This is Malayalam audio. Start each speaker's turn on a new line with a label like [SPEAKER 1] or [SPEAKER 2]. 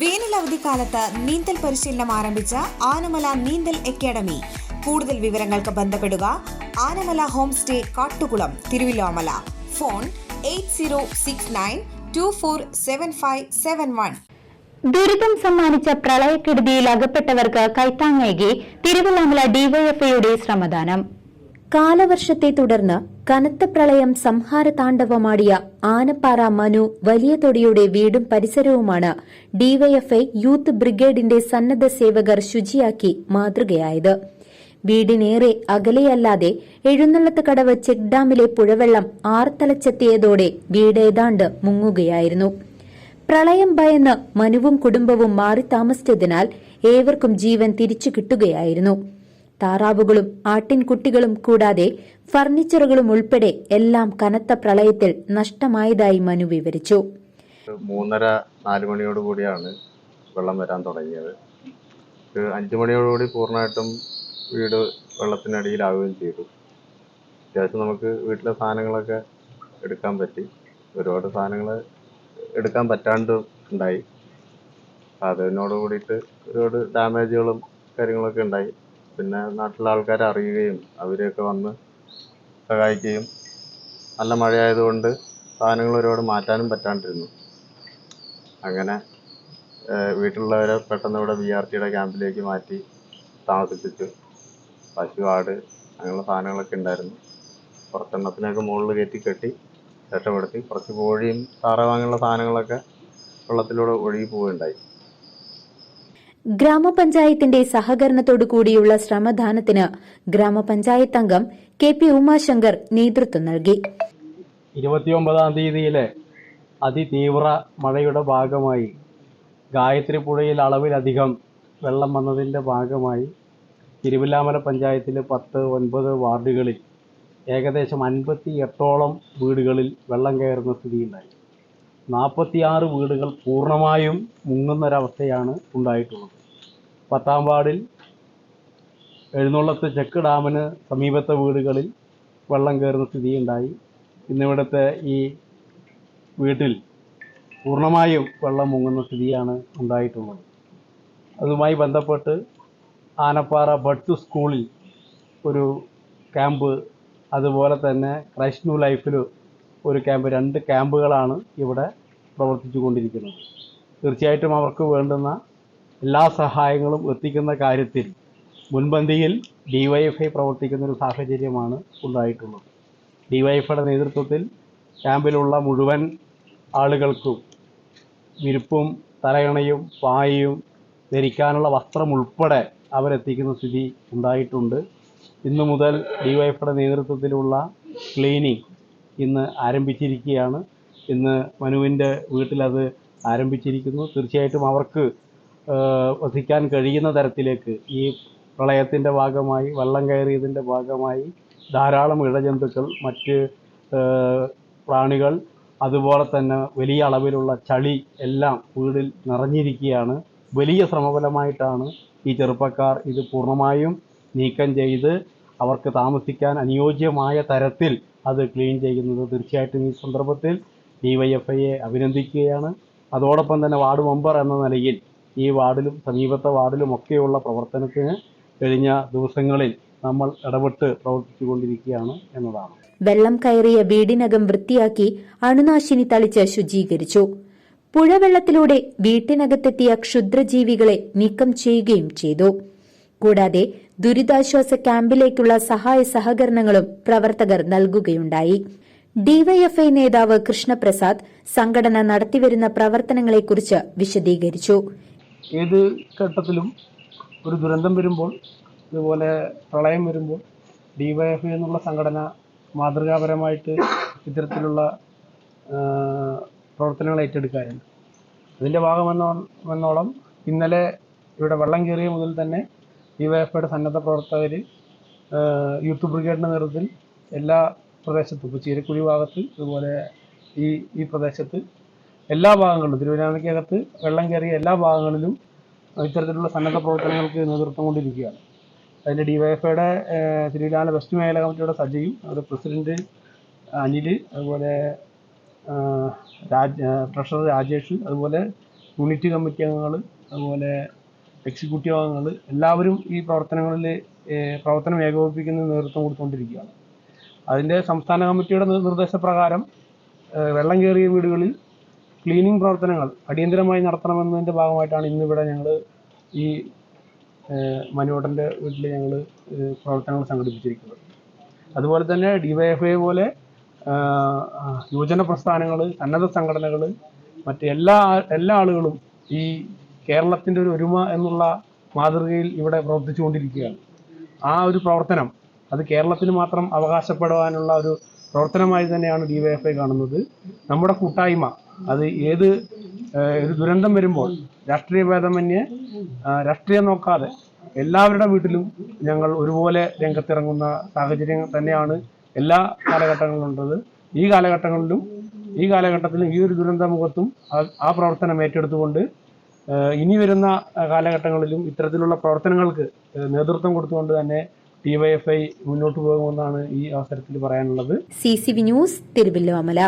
[SPEAKER 1] വേനൽ അവധിക്കാലത്ത് നീന്തൽ പരിശീലനം ആരംഭിച്ച ആനമല നീന്തൽ അക്കാദമി. കൂടുതൽ വിവരങ്ങൾക്ക് ബന്ധപ്പെടുക Anamala home stay Kattukulam Thiruvilwamala. Phone eight zero six nine two four seven five seven one.
[SPEAKER 2] ദുരിതം സമ്മാനിച്ച പ്രളയക്കെടുതിയിൽ അകപ്പെട്ടവർക്ക് കൈത്താങ്ങേകി തിരുവല്ലാമല ഡിവൈഎഫ്ഐയുടെ ശ്രമദാനം. കാലവർഷത്തെ തുടർന്ന് കനത്ത പ്രളയം സംഹാര താണ്ഡവമാടിയ ആനപ്പാറ മനു വലിയ തൊടിയുടെ വീടും പരിസരവുമാണ് ഡിവൈഎഫ്ഐ യൂത്ത് ബ്രിഗേഡിന്റെ സന്നദ്ധ സേവകർ ശുചിയാക്കി മാതൃകയായത്. വീടിനേറെ അകലെയല്ലാതെ എഴുന്നള്ളത്ത് കടവ് ചെക്ക് ഡാമിലെ പുഴവെള്ളം ആർത്തലച്ചെത്തിയതോടെ വീടേതാണ്ട് മുങ്ങുകയായിരുന്നു. പ്രളയം ഭയന്ന് മനുവും കുടുംബവും മാറി താമസിച്ചതിനാൽ ഏവർക്കും ജീവൻ തിരിച്ചു കിട്ടുകയായിരുന്നു. താറാവുകളും ആട്ടിൻകുട്ടികളും കൂടാതെ ഫർണിച്ചറുകളും ഉൾപ്പെടെ എല്ലാം കനത്ത പ്രളയത്തിൽ നഷ്ടമായതായി മനു വിവരിച്ചു.
[SPEAKER 3] മൂന്നര നാല് മണിയോട് കൂടിയാണ് വെള്ളം വരാൻ തുടങ്ങിയത്. അഞ്ചു മണിയോടുകൂടി പൂർണമായിട്ടും വീട് വെള്ളത്തിനടിയിലാവുകയും ചെയ്തു. അത്യാവശ്യം നമുക്ക് വീട്ടിലെ സാധനങ്ങളൊക്കെ എടുക്കാൻ പറ്റി. ഒരുപാട് സാധനങ്ങൾ എടുക്കാൻ പറ്റാണ്ട് ഉണ്ടായി. അതിനോട് കൂടിയിട്ട് ഒരുപാട് ഡാമേജുകളും കാര്യങ്ങളൊക്കെ ഉണ്ടായി. പിന്നെ നാട്ടിലെ ആൾക്കാർ അറിയുകയും അവരൊക്കെ വന്ന് സഹായിക്കുകയും നല്ല മഴയായതുകൊണ്ട് സാധനങ്ങൾ ഒരുപാട് മാറ്റാനും പറ്റാണ്ടിരുന്നു. അങ്ങനെ വീട്ടിലുള്ളവരെ പെട്ടെന്ന് ഇവിടെ ബി ആർ ടിയുടെ ക്യാമ്പിലേക്ക് മാറ്റി താമസിപ്പിച്ചു. പശു ആട് അങ്ങനെയുള്ള സാധനങ്ങളൊക്കെ ഉണ്ടായിരുന്നു. കുറച്ചെണ്ണത്തിനൊക്കെ മുകളിൽ കയറ്റി കെട്ടി രക്ഷപ്പെടുത്തി. കുറച്ച് കോഴിയും താറാവ് അങ്ങനെയുള്ള സാധനങ്ങളൊക്കെ വെള്ളത്തിലൂടെ ഒഴുകി പോവുകയുണ്ടായി.
[SPEAKER 2] ഗ്രാമപഞ്ചായത്തിന്റെ സഹകരണത്തോടു കൂടിയുള്ള ശ്രമദാനത്തിന് ഗ്രാമപഞ്ചായത്ത് അംഗം കെ പി ഉമാശങ്കർ നേതൃത്വം നൽകി.
[SPEAKER 4] ഇരുപത്തിയൊമ്പതാം തീയതിയിലെ അതിതീവ്ര മഴയുടെ ഭാഗമായി ഗായത്രി പുഴയിൽ അളവിലധികം വെള്ളം വന്നതിന്റെ ഭാഗമായി തിരുവില്ലാമല പഞ്ചായത്തിലെ പത്ത് ഒൻപത് വാർഡുകളിൽ ഏകദേശം അൻപത്തി എട്ടോളം വീടുകളിൽ വെള്ളം കയറുന്ന സ്ഥിതിയുണ്ടായി. നാൽപ്പത്തിയാറ് വീടുകൾ പൂർണമായും മുങ്ങുന്നൊരവസ്ഥയാണ് ഉണ്ടായിട്ടുള്ളത്. പത്താം വാർഡിൽ എഴുന്നള്ളത്ത് ചെക്ക് ഡാമിന് സമീപത്തെ വീടുകളിൽ വെള്ളം കയറുന്ന സ്ഥിതിയുണ്ടായി. ഇന്നിവിടുത്തെ ഈ വീട്ടിൽ പൂർണമായും വെള്ളം മുങ്ങുന്ന സ്ഥിതിയാണ് ഉണ്ടായിട്ടുള്ളത്. അതുമായി ബന്ധപ്പെട്ട് ആനപ്പാറ ബഡ്സ് സ്കൂളിൽ ഒരു ക്യാമ്പ് അതുപോലെ തന്നെ ക്രൈസ്റ്റ് ലൈഫിൽ ഒരു ക്യാമ്പ് രണ്ട് ക്യാമ്പുകളാണ് ഇവിടെ പ്രവർത്തിച്ചു കൊണ്ടിരിക്കുന്നത് തീർച്ചയായിട്ടും അവർക്ക് വേണ്ടുന്ന എല്ലാ സഹായങ്ങളും എത്തിക്കുന്ന കാര്യത്തിൽ മുൻപന്തിയിൽ ഡിവൈഎഫ്ഐ പ്രവർത്തിക്കുന്ന ഒരു സാഹചര്യമാണ് ഉണ്ടായിട്ടുള്ളത്. ഡിവൈഎഫ്ഐയുടെ നേതൃത്വത്തിൽ ക്യാമ്പിലുള്ള മുഴുവൻ ആളുകൾക്കും വിരിപ്പും തലയണയും പായയും ധരിക്കാനുള്ള വസ്ത്രം ഉൾപ്പെടെ അവരെത്തിക്കുന്ന സ്ഥിതി ഉണ്ടായിട്ടുണ്ട്. ഇന്നു മുതൽ ഡിവൈഎഫ്ഐയുടെ നേതൃത്വത്തിലുള്ള ക്ലീനിങ് ഇന്ന് ആരംഭിച്ചിരിക്കുകയാണ്. ഇന്ന് മനുവിന്റെ വീട്ടിലത് ആരംഭിച്ചിരിക്കുന്നു. തീർച്ചയായിട്ടും അവർക്ക് വസിക്കാൻ കഴിയുന്ന തരത്തിലേക്ക് ഈ പ്രളയത്തിന്റെ ഭാഗമായി വെള്ളം കയറിയതിന്റെ ഭാഗമായി ധാരാളം ഇഴജന്തുക്കൾ മറ്റ് പ്രാണികൾ അതുപോലെ തന്നെ വലിയ അളവിലുള്ള ചളി എല്ലാം വീടിൽ നിറഞ്ഞിരിക്കുകയാണ്. വലിയ ശ്രമഫലമായിട്ടാണ് ഈ ചെറുപ്പക്കാർ ഇത് പൂർണമായും നീക്കം ചെയ്ത് അവർക്ക് താമസിക്കാൻ അനുയോജ്യമായ തരത്തിൽ അത് ക്ലീൻ ചെയ്യുന്നത് തീർച്ചയായിട്ടും ഈ സന്ദർഭത്തിൽ ഡിവൈഎഫ്ഐയെ അഭിനന്ദിക്കുകയാണ്. അതോടൊപ്പം തന്നെ വാർഡ് മെമ്പർ എന്ന നിലയിൽ ഈ വാർഡിലും സമീപത്തെ വാർഡിലും ഒക്കെയുള്ള പ്രവർത്തനത്തിന് കഴിഞ്ഞ ദിവസങ്ങളിൽ നമ്മൾ ഇടപെട്ട് പ്രവർത്തിച്ചുകൊണ്ടിരിക്കുകയാണ് എന്നതാണ്.
[SPEAKER 2] വെള്ളം കയറിയ വീടിനകം വൃത്തിയാക്കി അണുനാശിനി തളിച്ച് ശുചീകരിച്ചു. പുഴവെള്ളത്തിലൂടെ വീട്ടിനകത്തെത്തിയ ക്ഷുദ്രജീവികളെ നീക്കം ചെയ്യുകയും ചെയ്തു. കൂടാതെ ദുരിതാശ്വാസ ക്യാമ്പിലേക്കുള്ള സഹായ സഹകരണങ്ങളും പ്രവർത്തകർ നൽകുകയുണ്ടായി. ഡിവൈഎഫ്ഐ നേതാവ് കൃഷ്ണപ്രസാദ് സംഘടന നടത്തിവരുന്ന പ്രവർത്തനങ്ങളെക്കുറിച്ച് വിശദീകരിച്ചു.
[SPEAKER 5] ഏത് ഘട്ടത്തിലും ഒരു ദുരന്തം വരുമ്പോൾ ഇതുപോലെ പ്രളയം വരുമ്പോൾ ഡിവൈഎഫ്ഐ എന്നുള്ള സംഘടന മാതൃകാപരമായിട്ട് ഇത്തരത്തിലുള്ള പ്രവർത്തനങ്ങൾ ഏറ്റെടുക്കാറുണ്ട്. അതിന്റെ ഭാഗമെന്നോ എന്നോളം ഇന്നലെ ഇവിടെ വെള്ളം കയറിയ മുതൽ തന്നെ ഡിവൈഎഫ്ഐയുടെ സന്നദ്ധ പ്രവർത്തകർ യൂത്ത് ബ്രിഗേഡിന്റെ നേതൃത്വത്തിൽ എല്ലാ പ്രദേശത്തും ഇപ്പോൾ ചീരക്കുഴി ഭാഗത്ത് അതുപോലെ ഈ ഈ പ്രദേശത്ത് എല്ലാ ഭാഗങ്ങളിലും തിരുവനന്തപുരക്കകത്ത് വെള്ളം കയറിയ എല്ലാ ഭാഗങ്ങളിലും ഇത്തരത്തിലുള്ള സന്നദ്ധ പ്രവർത്തനങ്ങൾക്ക് നേതൃത്വം കൊണ്ടിരിക്കുകയാണ്. അതിന്റെ ഡിവൈഎഫ്ഐയുടെ തിരുവിതാല വെസ്റ്റ് മേഖല കമ്മിറ്റിയുടെ സജയും അതുപോലെ പ്രസിഡന്റ് അനിൽ അതുപോലെ രാജ് ട്രഷറർ രാജേഷ് അതുപോലെ യൂണിറ്റ് കമ്മിറ്റി അംഗങ്ങൾ അതുപോലെ എക്സിക്യൂട്ടീവ് അംഗങ്ങൾ എല്ലാവരും ഈ പ്രവർത്തനങ്ങളിൽ പ്രവർത്തനം ഏകോപിപ്പിക്കുന്ന നേതൃത്വം കൊടുത്തുകൊണ്ടിരിക്കുകയാണ്. അതിന്റെ സംസ്ഥാന കമ്മിറ്റിയുടെ നിർദ്ദേശപ്രകാരം വെള്ളം കയറിയ വീടുകളിൽ ക്ലീനിങ് പ്രവർത്തനങ്ങൾ അടിയന്തരമായി നടത്തണമെന്നതിന്റെ ഭാഗമായിട്ടാണ് ഇന്നിവിടെ ഞങ്ങൾ ഈ മനുവട്ടന്റെ വീട്ടിൽ ഞങ്ങൾ പ്രവർത്തനങ്ങൾ സംഘടിപ്പിച്ചിരിക്കുന്നത്. അതുപോലെ തന്നെ ഡിവൈഎഫ്ഐ പോലെ യുവജന പ്രസ്ഥാനങ്ങൾ സന്നദ്ധ സംഘടനകൾ മറ്റ് എല്ലാ എല്ലാ ആളുകളും ഈ കേരളത്തിന്റെ ഒരു ഒരുമ എന്നുള്ള മാതൃകയിൽ ഇവിടെ പ്രവർത്തിച്ചുകൊണ്ടിരിക്കുകയാണ്. ആ ഒരു പ്രവർത്തനം അത് കേരളത്തിന് മാത്രം അവകാശപ്പെടുവാനുള്ള ഒരു പ്രവർത്തനമായി തന്നെയാണ് ഡി വൈ എഫ് ഐ കാണുന്നത്. നമ്മുടെ കൂട്ടായ്മ അത് ഏത് ഒരു ദുരന്തം വരുമ്പോൾ രാഷ്ട്രീയ ഭേദമന്യേ രാഷ്ട്രീയം നോക്കാതെ എല്ലാവരുടെ വീട്ടിലും ഞങ്ങൾ ഒരുപോലെ രംഗത്തിറങ്ങുന്ന സാഹചര്യം തന്നെയാണ് എല്ലാ കാലഘട്ടങ്ങളിലും ഉള്ളത്. ഈ കാലഘട്ടങ്ങളിലും ഈ കാലഘട്ടത്തിലും ഈ ഒരു ദുരന്ത മുഖത്തും ആ- പ്രവർത്തനം ഏറ്റെടുത്തുകൊണ്ട് ഇനി വരുന്ന കാലഘട്ടങ്ങളിലും ഇത്തരത്തിലുള്ള പ്രവർത്തനങ്ങൾക്ക് നേതൃത്വം കൊടുത്തുകൊണ്ട് തന്നെ ഡിവൈഎഫ്ഐ മുന്നോട്ട് പോകുമെന്നാണ് ഈ അവസരത്തിൽ പറയാനുള്ളത്.
[SPEAKER 2] C C V news Thiruvilwamala